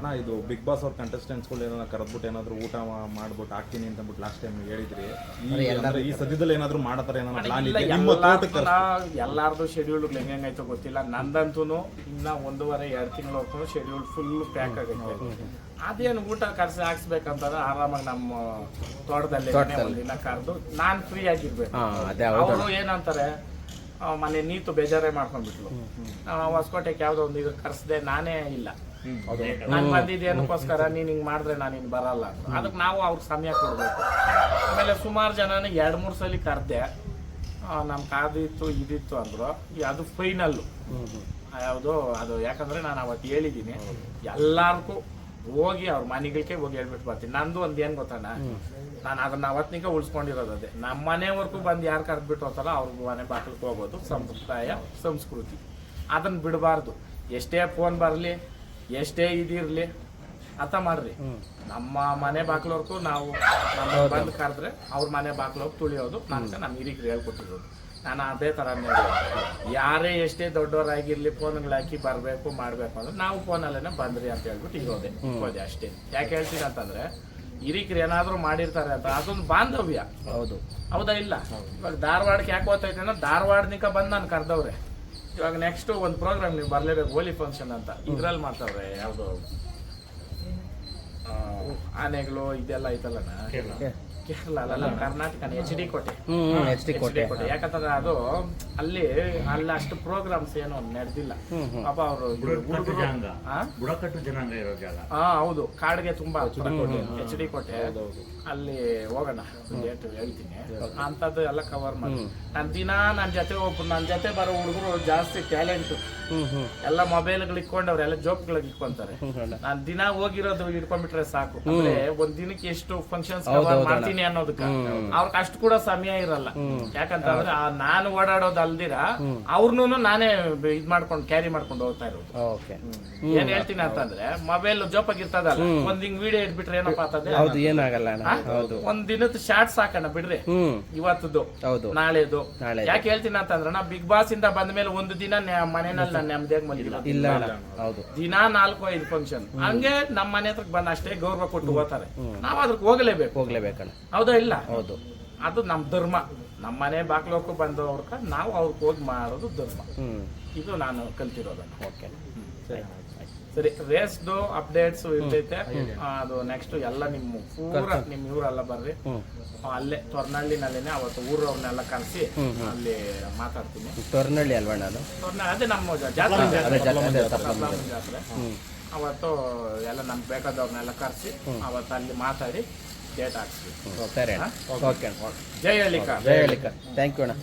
ಅಣ್ಣ ಇದು big boss ಅವ್ರ ಕಂಟೆಸ್ಟೆಂಟ್ಸ್ಗಳು ಏನಾದ್ರು ಕರೆದ್ಬಿಟ್ಟು ಏನಾದ್ರು ಊಟ ಮಾಡ್ಬಿಟ್ಟು ಹಾಕ್ತೀನಿ ಅಂತ ಬಿಟ್ಟು ಲಾಸ್ಟ್ ಟೈಮ್ ಹೇಳಿದ್ರಿ. ಈ ಅಂದ್ರೆ ಈ ಸದ್ಯದಲ್ಲಿ ಏನಾದ್ರು ಮಾಡತಾರೆ ಏನೋ ಪ್ಲಾನ್ ಇಲ್ಲ ಇದೆ ನಿಮ್ಮ ತೋಟಕ್ಕೆ ಎಲ್ಲಾರ್ದು ಎಲ್ಲಾರ್ದು ಶೆಡ್ಯೂಲ್ ಹೆಂಗಾಯ್ತೋ ಗೊತ್ತಿಲ್ಲ. ನಂದಂತೂ ಇನ್ನ ಒಂದೂವರೆ ಎರಡು ತಿಂಗಳವರೆಗೂ ಶೆಡ್ಯೂಲ್ ಫುಲ್ ಪ್ಯಾಕ್ ಆಗುತ್ತೆ ಅದೇನು ಊಟ ಕರ್ಸಿ ಹಾಕ್ಸ್ಬೇಕಂತಂದ್ರೆ ಆರಾಮಾಗಿ ನಮ್ಮ ತೋಟದಲ್ಲಿ ಒಂದಿನ ಕರೆದು ನಾನ್ ಫ್ರೀ ಆಗಿರ್ಬೇಕು. ಅವರು ಏನಂತಾರೆ ಮನೆ ಮೊನ್ನೆ ನೀತು ಬೇಜಾರೇ ಮಾಡ್ಕೊಂಡ್ಬಿಟ್ಲು ಹೊಸಕೋಟೆಗೆ ಯಾವ್ದೋ ಒಂದು ಇದು ಕರ್ಸದೆ ನಾನೇ ಇಲ್ಲ. ನಾನು ಬಂದಿದ್ದೆ ಏನಕ್ಕೋಸ್ಕರ ನೀನು ಹಿಂಗ್ ಮಾಡಿದ್ರೆ ನಾನು ಇನ್ ಬರಲ್ಲ ಅಂತ. ಅದಕ್ಕೆ ನಾವು ಅವ್ರಿಗೆ ಸಮಯ ಕೊಡಬೇಕು. ಆಮೇಲೆ ಸುಮಾರು ಜನನ ಎರಡ್ ಮೂರ್ ಸಲ ಕರ್ದೆ. ನಮ್ ಕಾದಿತ್ತು ಇದಿತ್ತು ಅಂದ್ರು. ಅದು ಫೈನಲ್ಲು ಯಾವುದು ಅದು ಯಾಕಂದ್ರೆ ನಾನು ಅವತ್ತು ಹೇಳಿದ್ದೀನಿ ಎಲ್ಲಾರ್ಗೂ ಹೋಗಿ ಅವ್ರ ಮನೆಗಳಿಗೆ ಹೋಗಿ ಹೇಳ್ಬಿಟ್ಟು ಬರ್ತೀನಿ. ನಂದು ಒಂದ್ ಏನ್ ಗೊತ್ತಾನ ನಾನು ಅದನ್ನ ಅವತ್ತಿನಿಗೆ ಉಳಿಸ್ಕೊಂಡಿರೋದು ಅದೇ. ನಮ್ಮ ಮನೆವರೆಗೂ ಬಂದು ಯಾರು ಕರೆದ್ಬಿಟ್ಟು ಹೋಗ್ತಾರೋ ಅವ್ರಿಗೆ ಮನೆ ಬಾಗಿಲಿಗೆ ಹೋಗೋದು. ಸಂಪ್ರದಾಯ ಸಂಸ್ಕೃತಿ. ಅದನ್ನ ಬಿಡಬಾರ್ದು. ಎಷ್ಟೇ ಫೋನ್ ಬರಲಿ ಎಷ್ಟೇ ಇದಿರಲಿ ಅರ್ಥ ಮಾಡ್ರಿ. ನಮ್ಮ ಮನೆ ಬಾಗ್ಲವರೆಗೂ ನಾವು ನಮ್ಮ ಬಂದು ಕರೆದ್ರೆ ಅವ್ರ ಮನೆ ಬಾಗ್ಲವ್ರು ತುಳಿಯೋದು ನನಗೆ ನಮ್ಮ ಹಿರಿಕರು ಹೇಳ್ಕೊಟ್ಟಿರೋದು. ನಾನು ಅದೇ ಥರ ಯಾರೇ ಎಷ್ಟೇ ದೊಡ್ಡವರಾಗಿರ್ಲಿ ಫೋನ್ಗಳು ಹಾಕಿ ಬರಬೇಕು ಮಾಡಬೇಕು ಅಂದ್ರೆ ನಾವು ಫೋನಲ್ಲೇನೆ ಬಂದ್ರಿ ಅಂತ ಹೇಳ್ಬಿಟ್ಟು ಇರೋದೆ. ಹೋದೆ ಅಷ್ಟೇ. ಯಾಕೆ ಹೇಳ್ತೀನಿ ಅಂತಂದ್ರೆ ಹಿರಿಕರು ಏನಾದರೂ ಮಾಡಿರ್ತಾರೆ ಅಂತ ಅದೊಂದು ಬಾಂಧವ್ಯ. ಹೌದು. ಹೌದಾ ಇಲ್ಲ? ಇವಾಗ ಧಾರವಾಡಕ್ಕೆ ಯಾಕೆ ಓದ್ತೈತೆ ಅಂದ್ರೆ ಧಾರವಾಡನಿಕ ಬಂದು ನಾನು ಕರೆದವ್ರೆ. ಇವಾಗ ನೆಕ್ಸ್ಟ್ ಒಂದು ಪ್ರೋಗ್ರಾಮ್ ನೀವು ಬರಲೇಬೇಕು ಹೋಲಿ ಫಂಕ್ಷನ್ ಅಂತ. ಇದ್ರಲ್ಲಿ ಮಾಡ್ತಾವ್ರೆ ಯಾವುದು? ಆನೆಗಳು ಇದೆಲ್ಲ ಐತಲ್ಲಣ್ಣ? ಕೇರಳ ಅಲ್ಲ ಕರ್ನಾಟಕ ಎಚ್ ಡಿ ಕೋಟೆ. ಹ್ಮ್ ಎಚ್ ಡಿ ಕೋಟೆ. ಕೋಟೆ. ಯಾಕಂತಂದ್ರೆ ಅದು ಅಲ್ಲಿ ಅಲ್ಲಿ ಅಷ್ಟು ಪ್ರೋಗ್ರಾಮ್ಸ್ ಏನು ನಡೆದಿಲ್ಲ. ಪಾಪ ಅವರು ಬುಡಕಟ್ಟು ಜನಾಂಗ ಇರೋ ಜಾಗ. ಹಾ ಹೌದು. ಕಾಡ್ಗೆ ತುಂಬಾ ಎಚ್ ಡಿ ಕೋಟೆ. ಅಲ್ಲಿ ಹೋಗೋಣ. ಡೇಟ್ ಹೇಳ್ತೀನಿ. ಅಂತದ್ದು ಎಲ್ಲ ಕವರ್ ಮಾಡಿ. ನಾನು ದಿನ ನನ್ನ ಜೊತೆ ಒಬ್ಬ ನನ್ನ ಜೊತೆ ಬರೋ ಹುಡುಗರು ಜಾಸ್ತಿ ಟ್ಯಾಲೆಂಟ್ ಹ್ಮ್ ಹ್ಮ್. ಎಲ್ಲ ಮೊಬೈಲ್ಗಳು ಇಟ್ಕೊಂಡು ಎಲ್ಲ ಜೋಕ್ಗಳಿಗೆ ಇಟ್ಕೊಂತಾರೆ ನಾನು ದಿನ ಹೋಗಿರೋದು ಇಟ್ಕೊಂಡ್ಬಿಟ್ರೆ ಸಾಕು. ಅಂದ್ರೆ ಒಂದ್ ದಿನಕ್ಕೆ ಎಷ್ಟು ಫಂಕ್ಷನ್ಸ್ ಮಾಡ್ತೀನಿ ಅನ್ನೋದಕ್ಕ. ಅವ್ರ ಅಷ್ಟು ಕೂಡ ಸಮಯ ಇರಲ್ಲ. ಯಾಕಂತಂದ್ರೆ ಆ ನಾನು ಓಡಾಡೋದಲ್ದಿರ ಅಲ್ದಿರ ಅವ್ರನ್ನೂ ನಾನೇ ಇದ್ ಮಾಡ್ಕೊಂಡು ಕ್ಯಾರಿ ಮಾಡ್ಕೊಂಡು ಹೋಗ್ತಾ ಇರೋದು. ಏನ್ ಹೇಳ್ತೀನಿ ಅಂತಂದ್ರೆ ಮೊಬೈಲ್ ಜೋಪಾಗಿ ಇರ್ತದಲ್ಲ ಒಂದ್ ಹಿಂಗ್ ವಿಡಿಯೋ ಇಟ್ಬಿಟ್ರೆ ಏನಪ್ಪಾ ಏನಾಗಲ್ಲ ಒಂದ್ ದಿನದ ಶಾರ್ಟ್ಸ್ ಹಾಕೋಣ ಬಿಡ್ರಿ. ಇವತ್ತದ್ದು. ನಾಳೆದು. ಯಾಕೆ ಹೇಳ್ತೀನಿ ಅಂತಂದ್ರೆ ನಾ ಬಿಗ್ ಬಾಸ್ ಇಂದ ಬಂದ ಮೇಲೆ ಒಂದು ದಿನ ಮನೆಯಲ್ಲಿ ನಾನು ನೆಮ್ಮದಿಯಾಗಿ ಮಲಗಿಲ್ಲ. ದಿನ ನಾಲ್ಕು ಐದು ಫಂಕ್ಷನ್ ಹಂಗೆ ನಮ್ಮ ಮನೆ ಹತ್ರ ಬಂದ ಅಷ್ಟೇ ಗೌರವ ಕೊಟ್ಟು ಹೋಗ್ತಾರೆ. ನಾವ್ ಅದಕ್ಕೆ ಹೋಗಲೇಬೇಕು. ಹೋಗ್ಲೇಬೇಕಣ್ಣ. ಹೌದಾ ಇಲ್ಲ? ಹೌದು. ಅದು ನಮ್ಮ ಧರ್ಮ. ನಮ್ಮ ಮನೆ ಬಾಗ್ಲೋಕು ಬಂದವ್ರಕ ನಾವು ಅವ್ರಿಗೆ ಹೋಗಿ ಮಾಡೋದು ಧರ್ಮ. ಇದು ನಾನು ಕಲ್ತಿರೋದನ್ನ ಓಕೆ. ಸರಿ. ರೇಸ್ದು ಅಪ್ಡೇಟ್ಸ್ ಇರ್ತೈತೆ. ಅದು ನೆಕ್ಸ್ಟ್ ಎಲ್ಲ ನಿಮ್ಮ ಪೂರ ನಿಮ್ಮ ಇವರೆಲ್ಲ ಬರ್ರಿ. ಅಲ್ಲೇ ತೊರ್ನಳ್ಳಿನಲ್ಲೇನೆ ಅವತ್ತು ಊರವ್ರನ್ನೆಲ್ಲ ಕರೆಸಿ ಅಲ್ಲಿ ಮಾತಾಡ್ತೀನಿ. ತೊರ್ನಳ್ಳಿ ಅಲ್ವಣ್ಣ ಅದು? ತೊರ್ನ- ಅದೇ ನಮ್ಮ ಜಾತ್ರೆ ಜಾತ್ರೆ ಅವತ್ತು ಎಲ್ಲ ನಮ್ಗೆ ಬೇಕಾದವ್ರನ್ನೆಲ್ಲ ಕರೆಸಿ ಅವತ್ತು ಅಲ್ಲಿ ಮಾತಾಡಿ ಡೇಟ್ ಹಾಕ್ಸ್ತೀವಿ ಸರಿ ಅಣ್ಣ ಓಕೆ ಜೈ ಹಳ್ಳಿಕ ಜಯ ಹೇಳಿಕ ಥ್ಯಾಂಕ್ ಯು ಅಣ್ಣ.